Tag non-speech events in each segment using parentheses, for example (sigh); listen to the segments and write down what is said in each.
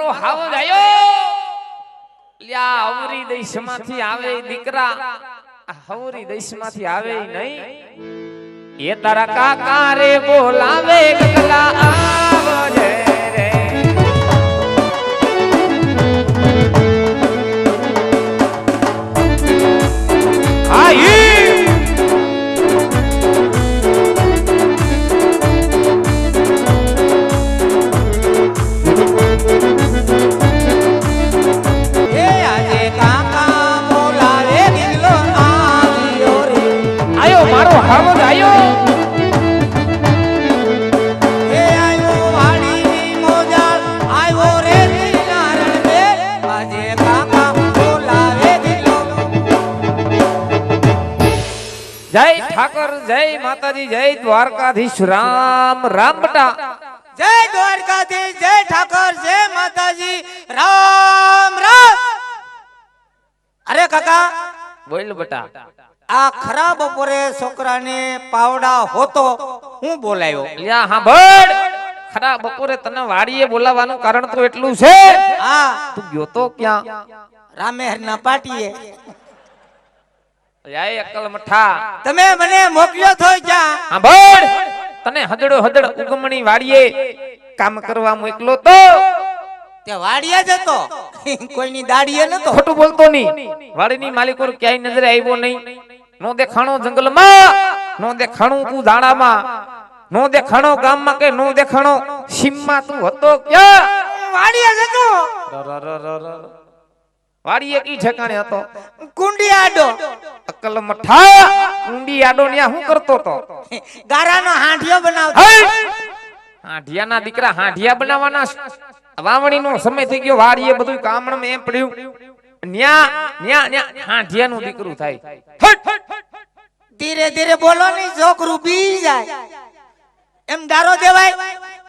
મારો હાવ આયો લ્યા અવરી દેશમાંથી આવે દીકરા. આ હવરી દેશમાંથી આવે નહીં. એ તારા કાકા રે બોલાવે ગગલા આવજે જય ઠાકર જય માતાજી જય દ્વારકાધીશ રામ રામ બટા. જય દ્વારકાધીશ જય ઠાકર જય માતાજી રામ રામ. અરે કાકા. બોલ બટા. આ ખરા બપોરે છોકરાને પાવડા હોતો હું બોલાયો. લ્યા હાંભળ. ખરા બપોરે તને વાડીએ બોલાવવાનું કારણ તો એટલું છે. હા. તું ગયો તો ક્યાં? રામેહરના પાટીએ. યાય અકલ મઠા. તમે મને મોકલ્યો છો ક્યાં? હાંભળ. તને હદડો હદડ ઉગમણી વાડીએ કામ કરવા મોકલો તો. તે જ જતો કોઈની દાડીએ નતો. ખોટું બોલતો નહીં. વાડીની માલિકોર ક્યાંય નજરે આવ્યો નહીં. નો દેખાણો જંગલમાં નો દેખાણો તું દાણામાં નો દેખાણો ગામમાં કે નો દેખાણો સીમમાં તું હતો ક્યાં? વાડિયા જતો. વાડીએ કી ઠેકાણે હતો? કુંડી આડો. અકલ મઠા કુંડી આડો ન્યા હું કરતો તો? ગારાનો હાંઢિયો બનાવતો. હાંઢિયાના દીકરા હાંઢિયા બનાવવાના વાવણીનો સમય થઈ ગયો વાડીએ બધું કામણ એમ પડ્યું. ન્યા ન્યા ન્યા હાંઢિયાનું દીકરું થાય. ધીરે ધીરે બોલો ની છોકરું બી જાય. એમ દારો દેવાય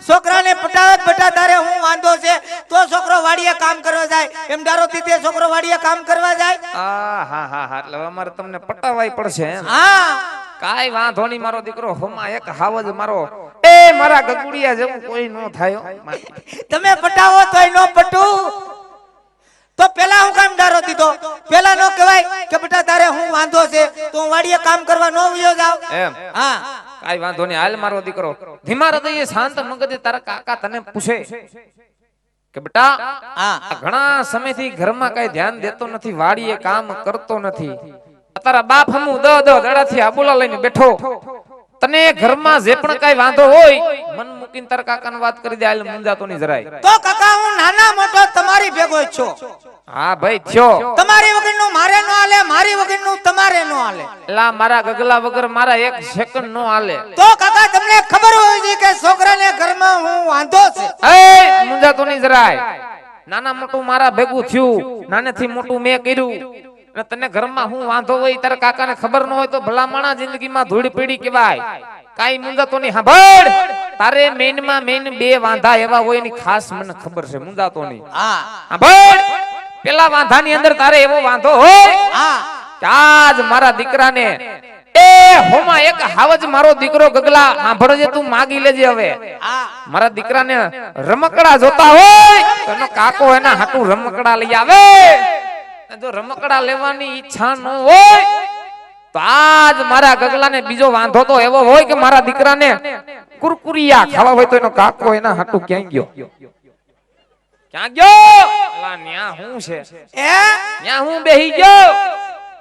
છોકરાને પટાવત પટા તારે હું વાંધો છે તો છોકરો વાડીએ કામ કરવા જાય. એમ દારો થી છોકરો વાડીએ કામ કરવા જાય. આ હા હા હા એટલે અમારે તમને પટાવાય પડશે હા. કાઈ વાંધો નહીં મારો દીકરો હોમાં એક હાવજ મારો. એ મારા ગગુડિયા જેવું કોઈ નો થાય. તમે પટાવો તોય નો પટું. તો પેલા હું કામ ડારો દીધો? પેલા નો કહેવાય કે બેટા તારે હું વાંધો છે તો હું વાડીએ કામ કરવા નો વયો જાવ એમ? હા. કાઈ વાંધો નહીં હાલ મારો દીકરો. ધીમા હૃદયે શાંત મગજે તારા કાકા તને પૂછે કે બેટા આ ઘણા સમયથી ઘરમાં કઈ ધ્યાન દેતો નથી વાડીએ કામ કરતો નથી. તારા બાપ હમુ દ દ દડાથી આબુલા લઈને બેઠો. તને ઘરમાં જે પણ કઈ વાંધો હોય મન મૂકીને તાર કાકાને વાત કરી દે હાલ મુંજાતો નહીં જરાય. તો કાકા હું નાના મોટો તમારી ભેગો જ છું. હા ભાઈ થયો. તમારી વગરનું મારે નો આલે મારી વગરનું તમારે નો આલે લા મારા ગગલા વગર મારા એક સેકન્ડ નો આલે તો કાકા તમને ખબર હોય છે કે છોકરાને ઘરમાં હું વાંધો છે? એ મુંજાતો નહીં જરાય. નાના મોટું મારા ભેગું થયું. નાનેથી મોટું મેં કર્યું. તને ઘરમાં હું વાંધો હોય તારા કાકાને ખબર ન હોય તો ભલામણા જિંદગીમાં ધૂળ પીડી કહેવાય. કાઈ મુંદાતો નહીં સાંભળ તારે મેઇનમાં મેઇન બે વાંધા એવા હોય એની ખાસ મને ખબર છે મુંદાતો નહીં હા. સાંભળ પેલા વાંધાની અંદર તારે એવો વાંધો હોય હા. આજ મારા દીકરાને એ હોમા એક હાવજ મારો દીકરો ગગલા સાંભળજે તું માગી લેજે હવે. મારા દીકરાને રમકડા જોતા હોય તો એનો કાકો એના હાટું રમકડા લઈ આવે. અને જો રમકડા લેવાની ઈચ્છા ન હોય તો આજ મારા ગગલાને બીજો વાંધો તો એવો હોય કે મારા દીકરાને કુરકુરિયા ખાવા હોય તો એનો કાકો એના હાટુ ક્યાં ગયો? ક્યાં ગયો? લા ન્યા હું છે? એ ન્યા હું બેહી ગયો?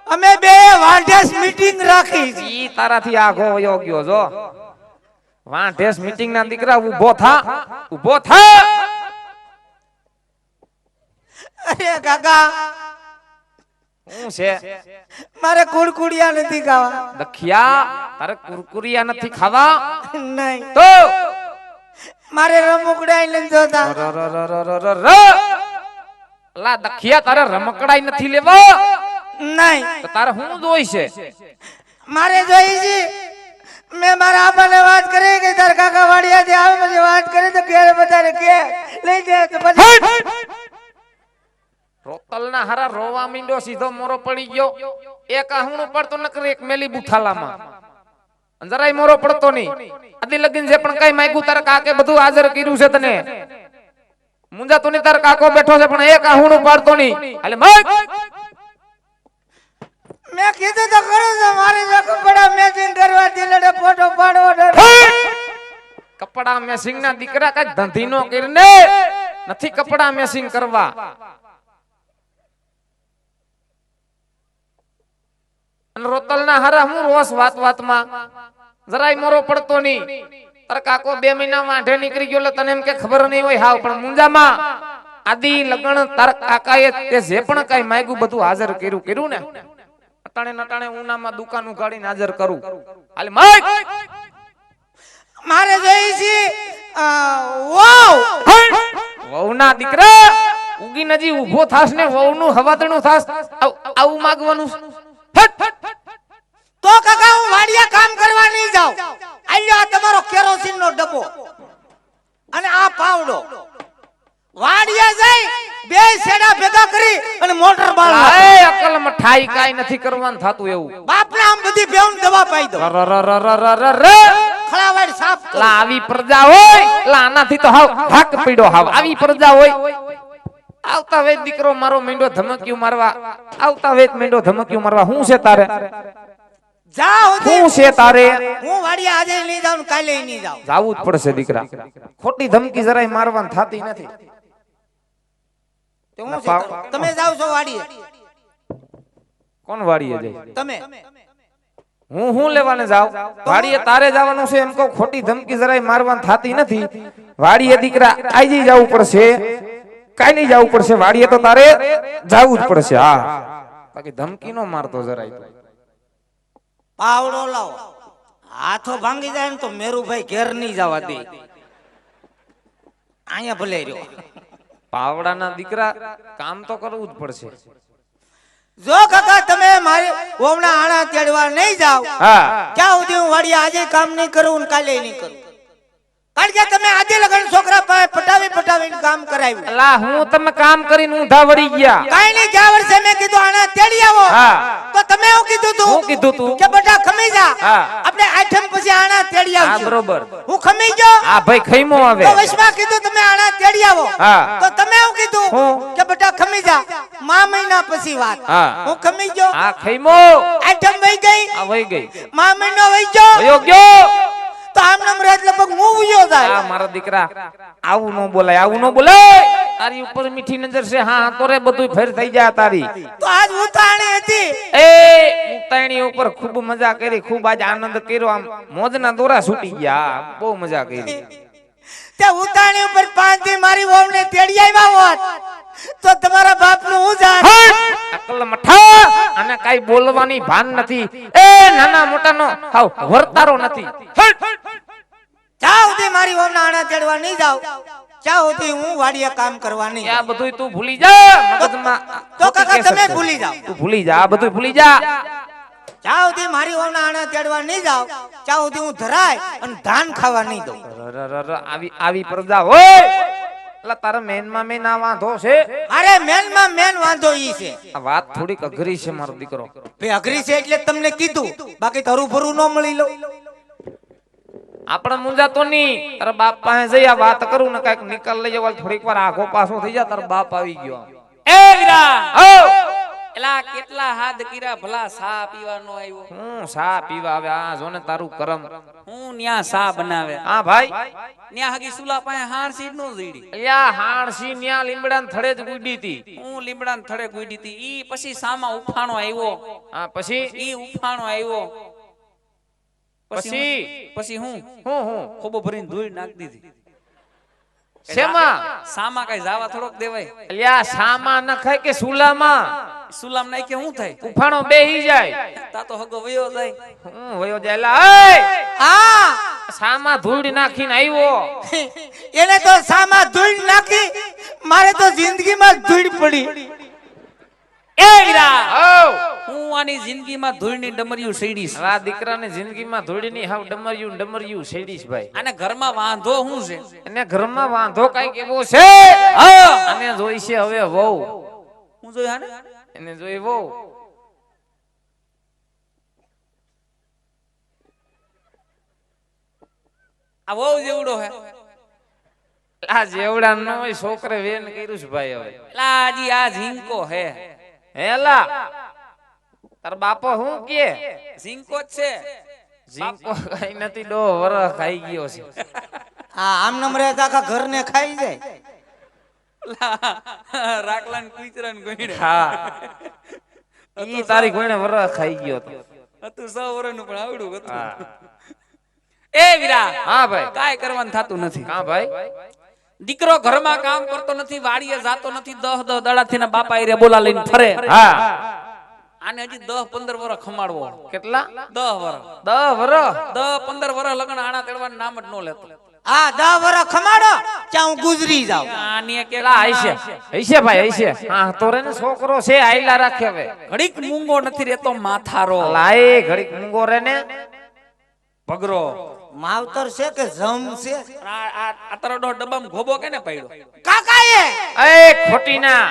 અમે બે વાંઢેસ મીટિંગ રાખી ઈ તારાથી આખો વયો ગયો જો. વાંઢેસ મીટિંગ ના દીકરા ઊભો થા ઊભો થા. અરે કાકા હું છે? મારે કુરકુરિયા નથી ખાવા. દખિયા તારે કુરકુરિયા નથી ખાવા? નહીં. તો? મારે રમકડા લઈને જોતા. લા દખિયા તારે રમકડાઈ નથી લેવા? નહીં. તો તારે હું જોઈ છે? મારે જોઈ છે. મેં મારા આપાને વાત કરી કે તાર કાકા વાડિયાથી આવે પછી વાત કરી તો ઘેર બધાને કે લઈ જાય તો પછી રોતલ ના હારા રોવા મીંડો સીધો મોરો પડી ગયો. એક આહુણું પડતો નકર એક મેલી બુથાલામાં જરાય મોરો પડતો નહીં. આદિ લગીન જે પણ કઈ માંગ્યું તારા કાકે બધું હાજર કર્યું છે તને. મુંજા તુની તાર કાકો બેઠો છે પણ એક આહુણું પાડતો નહીં. એટલે મગ! મેં કીધું તો ખરું છે મારી જો કપડા મેચિંગ કરવા દિલડે ફોટો પાડવો કપડા મેસિંગ ના દીકરા કઈ ધંધી નો કરીને નથી કપડા મેસિંગ કરવા. અને રોતલ ના હારા હું રોસ વાત વાતમાં. જરાય મોરો પડતો નહીં. તાર કાકો બે મહિના વાંઢે નીકળી ગયો એટલે તને એમ કે ખબર નહીં હોય. હાવ પણ મુંજામાં આદિ લગન તાર કાકાએ તે જે પણ કઈ માંગ્યું બધું હાજર કર્યું કર્યું ને? અટાણે નટાણે ઉનામાં દુકાન ઉગાડીને હાજર કરું. હાલે માય મારે જોઈ છે વાવ વહુના દીકરા ઉગી નજી ઊભો થાસ ને વહુનું હવાતણું થાસ આવું માગવાનું ફટ, ફટ. તો કાકા હું વાડિયા કામ કરવા નહીં જાઉં. આલ્યો આ તમારો કેરોસીન નો ડબ્બો. અને આ પાવડો. વાડિયા જઈ બે સેડા ભેગા કરી અને મોટર બાળ. એ અકલ મઠાઈ કાઈ નથી કરવાનું થાતું એવું. બાપને આમ બધી બેઉન દવા પાઈ દો ર, ર, ર, ર, ર, ર, ર. ખળાવાડ સાફ લા આવી પ્રજા હોય. લા આનાથી તો હાવ ભાગ પીડો હાવ. આવી પ્રજા હોય. આવતા વેત દીકરો મારો મીંડો ધમક્યું મારવા. આવતા વેત મીંડો ધમક્યું મારવા. હું છે તારે? જા હું છે તારે? હું વાડિયા આજે નહીં જાઉં કાલે નહીં જાઉં. જાવું જ પડશે દીકરા. ખોટી ધમકી જરાય મારવાની થાતી નથી. તો હું? તમે જાવ છો વાડીએ. કોણ વાડીએ જાય તમે. હું હું લેવાને જાવ વાડીએ તારે જવાનું છે એમ કહું ખોટી ધમકી જરાય મારવાની થાતી નથી. વાડીએ દીકરા આજી જવું પડશે. કાઈ નહીં જવું પડશે. વાડીએ તો તારે જવું જ પડશે. હા. બાકી ધમકી નો મારતો જરાય. પાવડો લાવો. હાથો ભાંગી જાય ને તો મેરુભાઈ ઘેર નહીં જવા દે. અહીંયા ભલે રહ્યો. પાવડાના દીકરા કામ તો કરવું જ પડશે. જો કાકા તમે મારી ઓમણા આણા તેડવા નહીં જાવ ક્યાં સુધી હું વાડી આજે કામ નહીં કરું કાલે નહીં કરું? કારણ કે તમે આજે લગન છોકરા પાસે પટાવી પટાવીને કામ કરાવ્યું. અલા હું તમે કામ કરીને ઊંધા વળી ગયા. કાઈ નહીં ગયા વર્ષે મેં કીધું આને તેડી આવો. હા. તો તમે એવું કીધું તું હું કીધું તું? કે બટા ખમી જા. હા. આપણે આઠમ પછી આણા તેડી હા બરોબર. હું ખમી ગયો? હા ભાઈ ખઈમો આવે તો વચમાં કીધું તમે આણા તેડી આવો. હા. તો તમે એવું કીધું? કે બટા ખમી જા. મા મહિના પછી વાત. હા. હું ખમી ગયો. હા ખૈમો આઠમ વઈ ગઈ. આ વઈ ગઈ. મા મહિનો વઈ ગયો. વયો ગયો. તો આમ નામ રહે લગભગ હું ઉયો આ મારા દીકરા આવું ન બોલાય આવું ન બોલાય. તારી ઉપર મીઠી નજર છે. હા તો રે બધું ફેર થઈ જાય તારી. તો આજ ઉતાણી હતી. એ ઉતાણી ઉપર ખૂબ મજા કરી ખૂબ આજ આનંદ કર્યો. આમ મોજના દોરા છૂટી ગયા. બહુ મજા કરી. તે ઉતાણી ઉપર પાંચથી મારી વહુને તેડી આવ્યા હોત તો તમારા બાપનું હું જાણ અકલ મઠા અને કાઈ બોલવાની ભાન નથી. એ નાના મોટાનો હાવ વર્તારો નથી. સુધી મારી વહુના આણા ચડવા નહીં જાવ સુધી હું વાડીએ કામ કરવા નહીં આ બધું તું ભૂલી જા. મગજમાં તો કાકા તમે ભૂલી જાવ તું ભૂલી જા આ બધું ભૂલી જા. સુધી મારી વહુના આણા ચડવા નહીં જાવ સુધી હું ધરાય અને ધાન ખાવા નહીં દઉં. આવી આવી પ્રજા હોય. એટલે તારા મેનમાં મેન આ વાંધો છે. અરે મેનમાં મેન વાંધો ઈ છે. આ વાત થોડીક અઘરી છે મારો દીકરો. ભઈ અઘરી છે એટલે તમને કીધું. બાકી તરું ભરું ન મળી લો. આપણે મુંજાતો નહીં તારા બાપ પાસે જઈ આ વાત કરું ને કંઈક નિકાલ લઈ જવા થોડીક વાર આખો પાછો થઈ જાય તારા બાપ આવી ગયો. એ વીરા! એલા કેટલા હાથ કીરા ભલા સા પીવાનો આવ્યો? હું સા પીવા આવે આ જો ને તારું કરમ. હું ન્યા સા બનાવે. હા ભાઈ? ન્યા હગી સુલા પાસે હાર સીડ નો જીડી અલ્યા હાણસી ન્યા લીમડા થડે જ ગુડી હતી. હું લીમડા ને થડે ગુડી હતી. ઈ પછી સામા ઉફાણો આવ્યો. હા પછી? ઈ ઉફાણો આવ્યો. પછી? પછી હું? હું હું? ખોબો ભરીને ધૂળ નાખી દીધી. શેમાં? સામા કઈ જાવા થોડોક દેવાય. અલ્યા સામા ન ખાય કે સુલામાં? સુલામ નાખે શું થાય? ઉફાણો બેહી જાય. તા તો હગો વયો જાય. હું વયો જાય લા એ હા! સામા ધૂળ નાખીને આવ્યો (laughs) એને તો સામા ધૂળ નાખી મારે તો જિંદગીમાં ધૂળ પડી. એ વીરા હઉ! હું આની જિંદગીમાં ધૂળની ડમરિયું સઈડીશ આ દીકરાની જિંદગીમાં ધૂળની હાવ ડમરિયું ડમરિયું શેડીશ ભાઈ. અને ઘરમાં વાંધો હું છે? અને ઘરમાં વાંધો કંઈક એવો છે? હા. અને જોઈ છે હવે વહુ. હું જોઈ હા એને જોઈ વહુ. આ વહુ જેવડો હે. આ જેવડા ન હોય છોકરે વેન કર્યું છે ભાઈ હવે. લાજી આ ઝીંકો હે. હેલા તાર બાપો શું કે? ઝીંકો જ છે. ઝીંકો કઈ નથી ડો વર ખાઈ ગયો છે. હા આમ નંબરે તો આખા ઘરને ખાઈ જાય. રાખલા ને કુતરા ને ગોઈડા. હા. ઈ તારી કોઈને વર ખાઈ ગયો તો. હતું સો વર્ષનું પણ આવડું હતું. એ વીરા હા ભાઈ. કાંઈ કરવાનું થતું નથી. હા ભાઈ? દીકરો ઘરમાં કામ કરતો નથી વાડીએ જાતો નથી દહ દહ દડાથી ના બાપા એરે બોલા લઈને ફરે. હા. આને હજી દસ પંદર વર્ષ ખમાડવો. કેટલા? દસ વર્ષ દસ વર દસ પંદર વર્ષ લગ્ન આણા તેડવાનું નામ જ ન લેતો. આ દસ વર્ષ ખમાડો ત્યાં હું ગુજરી જાઉં. આની કેટલા હૈસે હૈસે ભાઈ હશે હા તો રે ને છોકરો છે આયલા રાખે હવે. ઘડીક મૂંગો નથી રહેતો માથારો. લાય ઘડીક મૂંગો રે ને. પગરો. માવતર છે કે જમ છે? આ આ આ તારો ડો ડબ્બામાં ગોબો કેને પડ્યો? કાકા એ એ ખોટી ના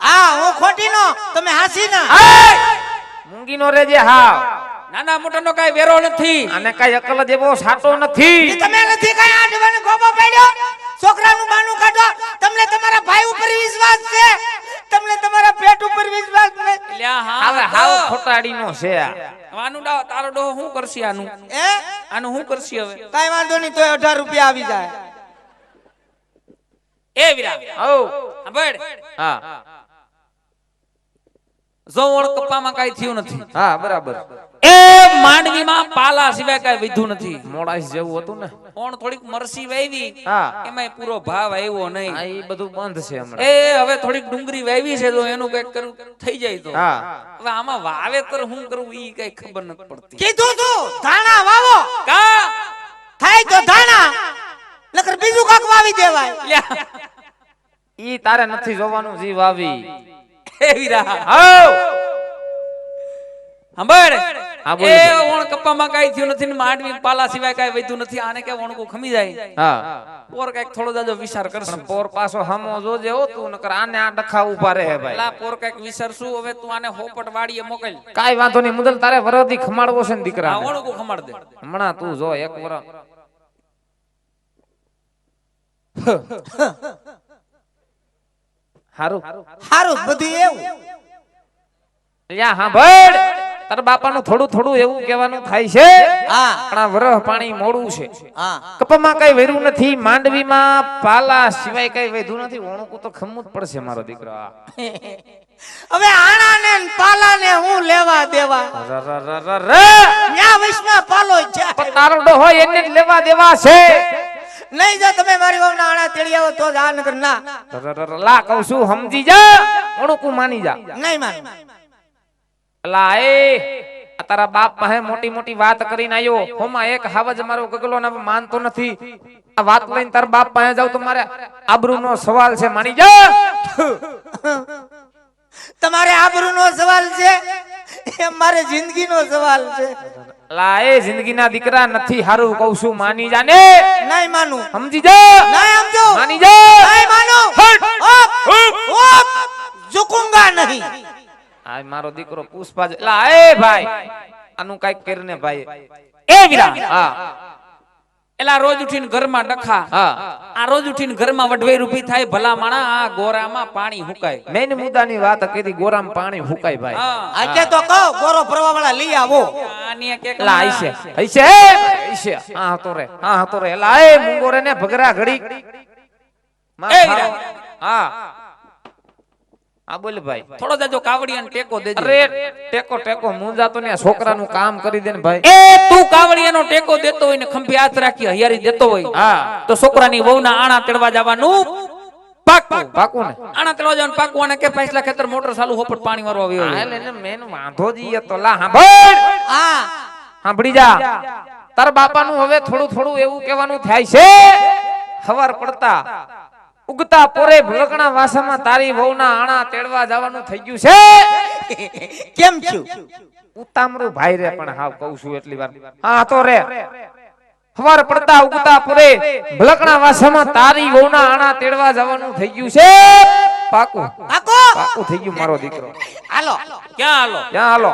હા હું ખોટી નો તમે હાસી ના મૂંગી નો રેજે હા નાના મોટા નો કઈ વેરો નથી. અને કઈ અકલ જેવો સાટો નથી. તમે નથી કઈ આડવાનો ગોબો પડ્યો? છોકરાનું બાનું કાઢો. તમને તમારા ભાઈ ઉપર વિશ્વાસ છે. તમને તમારા પેટ ઉપર વિશ્વાસ નથી હવે હાવ ખોટાડી નો છે આ. આનું ડાવ તારો ડો શું કરશે આનું? એ આનું શું કરશે હવે? કઈ વાંધો નહીં તો 18 રૂપિયા આવી જાય. એ વિરા સાંભળ હા. જોવણ કપ્પામાં કઈ થયું નથી. હા બરાબર. એ માંડવીમાં પાલા સિવાય કઈ વિધું નથી. મોડાસ જેવું હતું ને. કોણ થોડીક મરસી વાવી હા. એમાં પૂરો ભાવ આવ્યો નહીં. આ બધું બંધ છે હમણાં. એ હવે થોડીક ડુંગરી વાવી છે તો એનું કંઈક કરું થઈ જાય તો. હા. હવે આમાં વાવેતર શું કરવું ઈ કઈ ખબર નથી પડતી. કીધું તું ધાણા વાવો. કા? થાય તો ધાણા નકર બીજું કાક વાવી દેવાય. લ્યા, ઈ તારે નથી જોવાનું જી વાવી. એ વીરા હઉ. સાંભળ એ ઓણ કપ્પામાં કાઈ થયું નથી ને માંડવી પાલા સિવાય કાઈ વધ્યું નથી. આને કે ઓણકું ખમી જાય? હા. પોર કંઈક થોડો જાજો વિચાર કરશું. પોર પાછો હમો જોજે હો તું નકર આને આ ડખા ઊભા રહે ભાઈ. પોર કંઈક વિચારશું હવે તું આને હોપટ વાડીએ મોકલ. કાઈ વાંધો નહીં મુદલ તારે વરદી ખમાડવો છે ને દીકરા ઓણકું ખમાડ દે. હમણાં તું જો એક વર હારું. હારું બધું એવું. લ્યા હા ભડ. તાર બાપાનું થોડું થોડું એવું કહેવાનું થાય છે. હા. પણ આ વરહ પાણી મોડું છે. હા. કપામાં કઈ વેરું નથી માંડવીમાં પાલા સિવાય કઈ વેધું નથી. ઓણકું તો ખમવું જ પડશે મારો દીકરો. આ. હવે આણા ને હું લેવા દેવા? ર ર ર ર ર. ન્યા વૈષ્ણવ પાલો છે તારો ડોહો એને લેવા દેવા છે. નહીં જો તમે મારી વહુના આણા તેડી આવો તો જ આ નકર ના. લા કહું છું સમજી જા. ઓણકું માની જા. નહીં માન. લા એ તારા બાપ પાસે મોટી મોટી વાત કરીને આવ્યો હોમાં એક હાવજ મારો ગગલો ને માનતો નથી. આ વાત લઈને તારા બાપ પાસે જાવ તો મારે આબરૂનો સવાલ છે માની જા. તમારે આબરૂનો સવાલ છે એ મારે જિંદગીનો સવાલ છે. લા એ જિંદગીના દીકરા નથી હારું કહું છું માની જાને નહીં માનું. સમજી જા. નહીં સમજો. માની જા. નહીં માનું. ઓપ, ઓપ, ઝુકુંગા નહીં. આ મારો દીકરો પુષ્પા લા એ ભાઈ. આનું કંઈક કરીને ભાઈ. એ વિરા. હા. એલા રોજ ઉઠીને ઘરમાં ડખા. આ રોજ ઉઠીને ઘરમાં વડવેર રૂપી થાય ભલા માણા આ ગોરામાં પાણી હુકાય. મેન મુદ્દાની વાત કીધી ગોરામાં પાણી હુકાય ભાઈ. આજે તો કહો ગોરો ફરવા વાળા લઈ આવો. આની એક આઈશે આઈશે આઈશે. હા હતો રે હા હતો રે. લા એ મુંગોરે ને ભગરા ઘડી. હા. હા બોલ ભાઈ. થોડો જાજો કાવડિયાને ટેકો દેજે. અરે ટેકો ટેકો હું જાતો ને આ છોકરાનું કામ કરી દે ને ભાઈ. એ તું કાવડિયાનો ટેકો દેતો હોય ને ખંભી હાથ રાખી હૈયારી દેતો હોય હા. તો છોકરાની વહુના આણા તેડવા જવાનું પાકું. પાકું ને? આણા તેડવા જવાનું પાકું અને કે પાછલા ખેતર મોટર ચાલુ હોપટ પાણી મારવા આવ્યો હા, એટલે એને મેન વાંધો જી તો લા સાંભળ હા. સાંભળી જા. તાર બાપાનું હવે થોડું થોડું એવું કહેવાનું થાય છે. ખબર પડતા. ઉગતા પોરે ભલકણા વાસામાં તારી વહુના આણા તેડવા જવાનું થઈ ગયું છે? કેમ છું? ઉતામરું ભાઈ રે પણ હાવ કહું છું એટલી વાર. હા તો રે. હવાર પડતા ઉગતા પોરે ભલકણા વાસામાં તારી વહુના આણા તેડવા જવાનું થઈ ગયું છે? પાકું. કાકો પાકું થઈ ગયું મારો દીકરો. હાલો. ક્યાં હાલો? ક્યાં હાલો?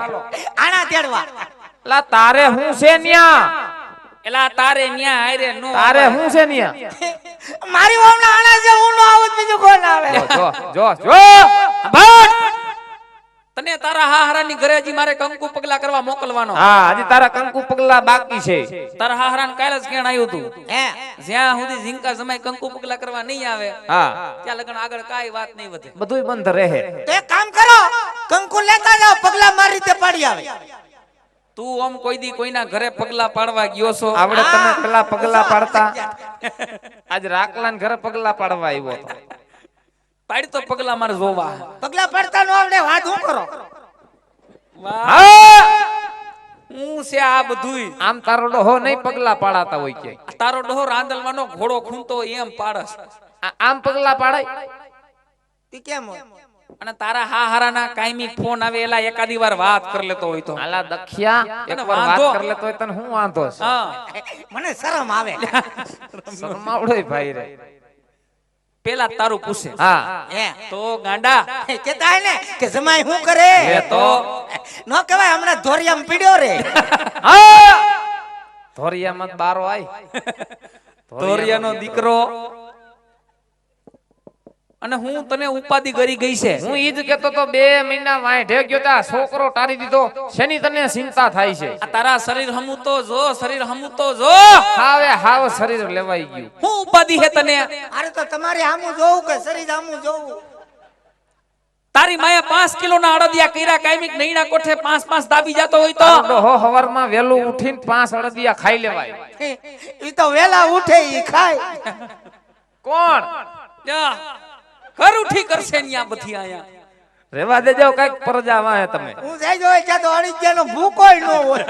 આણા તેડવા. લા તારે હું છે ન્યા? એલા તારે ન્યા આરે નો તારે હું છે ન્યા? મારી વાવના આના છે હું નો આવું બીજું કોણ આવે? જો જો જો ભટ! તને તારા હાહરાની ઘરે હજી મારે કંકુ પગલા કરવા મોકલવાનો. હા હજી તારા કંકુ પગલા બાકી છે. તારા હાહરાને કાલે જ કેણ આવ્યું તું. હે? જ્યાં સુધી ઝીંકા સમય કંકુ પગલા કરવા નહીં આવે હા. ત્યાં લગન આગળ કાઈ વાત નહીં વધે. બધુંય બંધ રહે. તો એક કામ કરો કંકુ લેતા જાઓ પગલા મારી રીતે પાડી આવે. તું ઓમ કોઈ દી કોઈના ઘરે પગલા પાડવા ગયો છો? આવડે તમે પેલા પગલા (laughs) પાડતા? (laughs) આજ રાખલા ઘરે પગલા પાડવા આવ્યો હતો પાડ તો પગલા મારે જોવા. પગલા પાડતા નો આવડે વાત હું કરો? હું! છે આ બધુંય. આમ તારો ડોહો નહીં પગલા પાડાતા હોય કે? તારો ડોહો રાંદલવાનો ઘોડો ખૂંતો એમ પાડસ આ- આમ પગલા પાડાય? ઈ કેમ હોય? અને તારા હા હારાના કાયમી ફોન આવે એલા એકાદી વાર વાત કરી લેતો હોય તો. આલા દખિયા એકવાર વાત કરી લેતો હોય તને હું વાંધો છે? મને શરમ આવે. (laughs) શરમાવડોય ભાઈ રે. પેલા તારું પૂછે. હા. હે. તો ગાંડા. કેતા ને કે જમાય હું કરે? એ તો. ન કહેવાય હમણાં ધોરિયામાં પીડ્યો રે. (laughs) હા. ધોરિયામાં બારો આય. (laughs) ધોરિયાનો દીકરો. અને હું તને ઉપાધિ કરી ગઈ છે. હું ઈ જ કેતો તો બે મહિના વાંઢે ગયો તા છોકરો ટારી દીધો. શેની તને ચિંતા થાય છે? આ તારા શરીર હમું તો જો શરીર હમું તો જો. હાવે હાવ શરીર લેવાઈ ગયું. હું ઉપાધિ હે તને? અરે તો તમારે આમું જોવું કે શરીર આમું જોવું તારી માયા પાંચ કિલો ના અડદિયા કર્યા કાયમિક નૈણા કોઠે પાંચ પાંચ દાબી જતો હોય તો? હો હવારમાં વેલું ઉઠીને પાંચ અડદિયા ખાઈ લેવાય. એ તો વેલા ઉઠે ઈ ખાય. કોણ? જા, ઘર ઉઠી કરશે ન્યા બધી આયા રેવા દેજો કંઈક પરજા વાહે તમે. હું જઈ જો કે તો અણિજ્યાનો ભૂકોય ન હોય.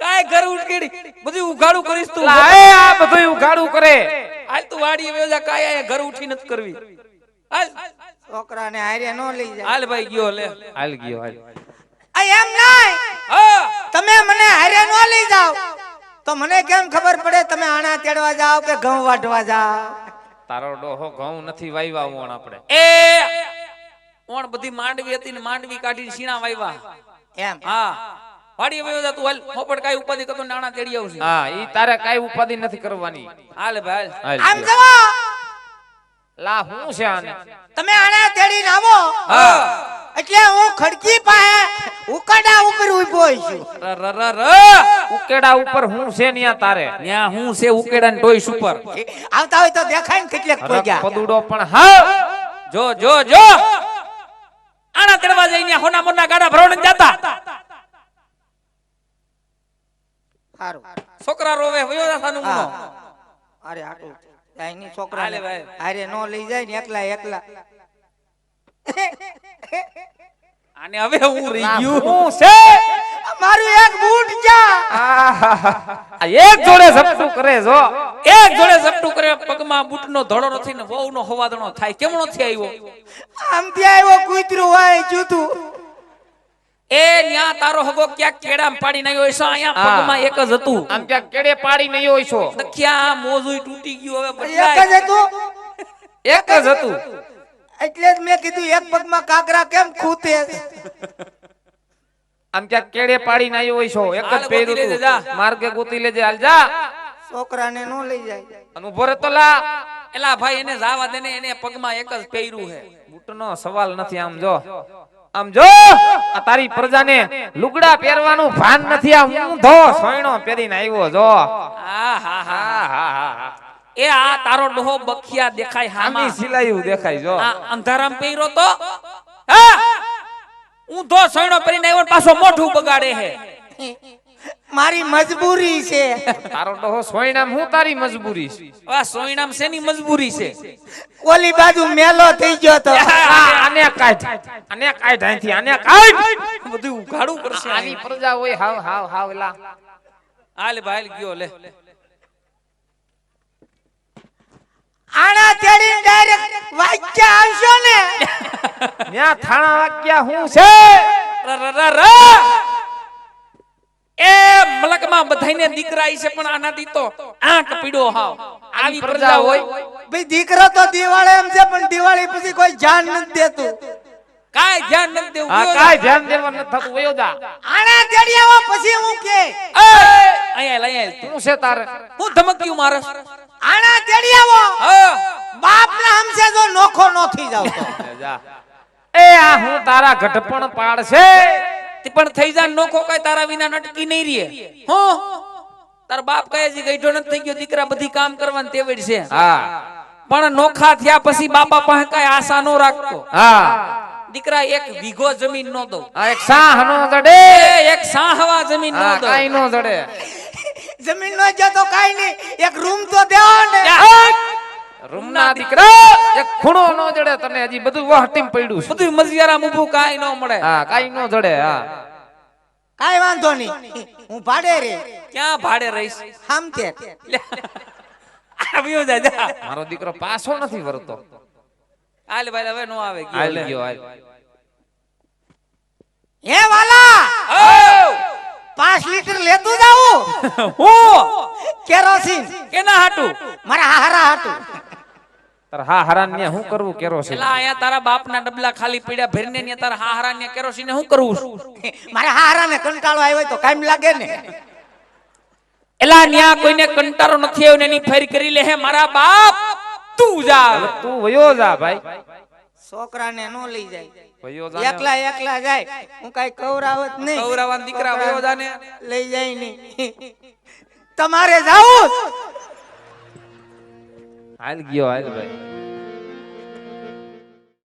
કાય ઘર ઉઠકેડી બધું ઉઘાડું કરીશ તું. લા, આ બધું ઉઘાડું કરે. હાલ તું વાડી વેજા જા કાય આ ઘર ઉઠી નત કરવી. હાલ. છોકરાને હારે ન લઈ જાય. હાલ ભાઈ ગયો લે. હાલ ગયો હાલ. આ એમ નહીં. હા. તમે મને હારે ન લઈ જાઓ. તો મને કેમ ખબર પડે તમે આણા તેડવા જાઓ કે ઘઉં વાઢવા જાઓ? તારો ડોહો ઘઉં નથી વાવ્યા ઓણ આપણે. એ ઓણ બધી માંડવી હતી ને માંડવી કાઢીને સીણા વાવ્યા એમ? હા. વાડી વયો જા તું હાલ મોપડ કાય ઉપાધિ કરતો નાણા તેડી આવશે. હા ઈ તારે કાઈ ઉપાધિ નથી કરવાની. હાલ ભાઈ આમ જવા લા હું છે આને? તમે આણા તેડીને આવો. હા. એટલે હું ખડકી પાસે ઉકાડા ઉપર ઊભો છું. ર ર ર. ઉકેડા ઉપર હું છે ન્યા તારે? ન્યા હું છે ઉકેડા ને ટોય ઉપર આવતા હોય તો દેખાય ને કેટલેક પગ્યા. પદુડો પણ હા જો જો જો. આના જઈ ન્યા હોના મોના ગાડા ભરોણ જાતા. સારું છોકરા રોવે વયો જા સાનું હા. મુનો. અરે એની છોકરા અરે નો લઈ જાય ને એકલા એકલા. આને હવે હું રહી ગયું. હું છે? મારું એક બૂટ જા. આ એક જોડે ઝપટું કરે જો. એક જોડે ઝપટું કરે પગમાં બૂટનો ધોળો નથી ને વહુનો હવાદણો થાય. કેમ નથી આવ્યો? આમથી આવ્યો કૂતરું હોય જૂતું. એ ન્યા તારો હગો ક્યાંક કેડામ પાડી નઈ હોય છો અહીંયા. પગમાં એક જ હતું. આમ ક્યાંક કેડે પાડી નહીં હોય છો દખ્યા મોજુય તૂટી ગયું હવે એક જ હતું. એક જ હતું. એટલે જ મેં કીધું એક પગમાં કાકરા કેમ ખૂતે? (laughs) આમ ક્યાં કેડે પાડી નહીં હોય છો એક જ ગોતી લેજે, જા. માર્ગે ગોતી લેજે હાલ જા. છોકરાને નો લઈ જાય. અને ઊભો રે તો લા. એલા ભાઈ એને જાવા દે ને એને પગમાં એક જ પહેર્યું હે બૂટનો સવાલ નથી આમ જો. આમ જો. આ તારી પ્રજાને લુગડા પહેરવાનું ભાન નથી આ ઊંધો સોયણો પહેરીને આવ્યો જો. આ હા હા હા હા હા હા. એ આ તારો ડોહો બખિયા દેખાય હામી. સિલાયું દેખાય જો. આ અંધારામ પીરો તો? હા? ઊંધો સણો પહેરીને આવ્યો પાછો મોઢું બગાડે હે. મારી મજબૂરી છે. તારો ડોહો સોયણામ હું તારી મજબૂરી છે? આ સોયણામ શેની મજબૂરી છે? ઓલી બાજુ મેલો થઈ ગયો તો. આને કાઢ આને કાઢ અહીંથી આને કાઢ. બધું ઉઘાડું પડશે આની પ્રજા હોય હાવ હાવ હાવ હાલ ભાઈ ગયો લે. આણા તેડી ડાયરેક્ટ વાક્ય આવશો ને. ન્યા થાણા વાક્ય હું છે? ર ર ર ર. એ મલકમાં બધાયને દીકરા છે પણ આનાથી તો આંખ પીડો હાવ. આવી પ્રજા હોય. ભાઈ દીકરો તો દિવાળી એમ છે પણ દિવાળી પછી કોઈ જાન નથી દેતું. કાય ધ્યાન નથી દેવું. હા કાય ધ્યાન દેવા નથી થતું. વયો જા. આને તેડી આવો પછી હું કે. એ, અહીંયા લઈ આય. તું છે તારે? હું ધમક્યું મારસ. આના તેડી આવો. બાપ બાપના હમસે જો નોખો નો થઈ જાવ તો. (laughs) એ આ હું તારા ઘટપણ પાડશે. પણ થઈ જા નોખો કઈ તારા વિના નટકી નહીં રે હો. તાર બાપ કહે છે ગઈઠો નથી થઈ ગયો દીકરા બધી કામ કરવાની તેવડ છે. હા. પણ નોખા થયા પછી બાપા પાસે કઈ આશા નો રાખતો. હા. દીકરા એક વીઘો જમીન નો દો એક સાહ નો જડે. એક સાહવા જમીન નો દો કઈ નો જડે. જમીન નો જો તો કાઈ નહીં. એક રૂમ તો દેવો ને. રૂમના દીકરા એક ખૂણો નો જડે તને હજી બધું વહટીમ પડ્યું છે. બધું મજિયારા મુભું કાઈ ન મળે. હા કાઈ નો જડે હા. કાઈ વાંધો નહીં. હું ભાડે રે. ક્યાં ભાડે રહીશ? હામતે કે. આવ્યો જા જા. મારો દીકરો પાછો નથી વરતો હાલ ભાઈ હવે નો આવે ગયો. હાલ ગયો હાલ. હે વાલા! ઓ! પાંચ લીટર લેતું જાવું (laughs) હું! કેરોસીન. કેના હાટુ? મારા હારા હાટુ. તાર હા હરાન ને શું કરવું કેરોસીન? એલા આયા તારા બાપના ડબલા ખાલી પડ્યા ભરીને ને તારા હાહરા ને કેરોસીને શું કરવું (laughs) મારા હારા ને કંટાળો આવ્યો તો કામ લાગે ને. એલા ન્યા કોઈને કંટારો નથી આવ્યો ને એની ફેર કરી લે હે મારા બાપ. તું જા. તું વયો જા ભાઈ. છોકરાને નો લઈ જાય. એકલા એકલા જાય. હું કઈ કવરાવત નહીં. કૌરવાન દીકરા વયો લઈ જાય નહીં. તમારે જાવું હાલ ગયો હાલ ભાઈ.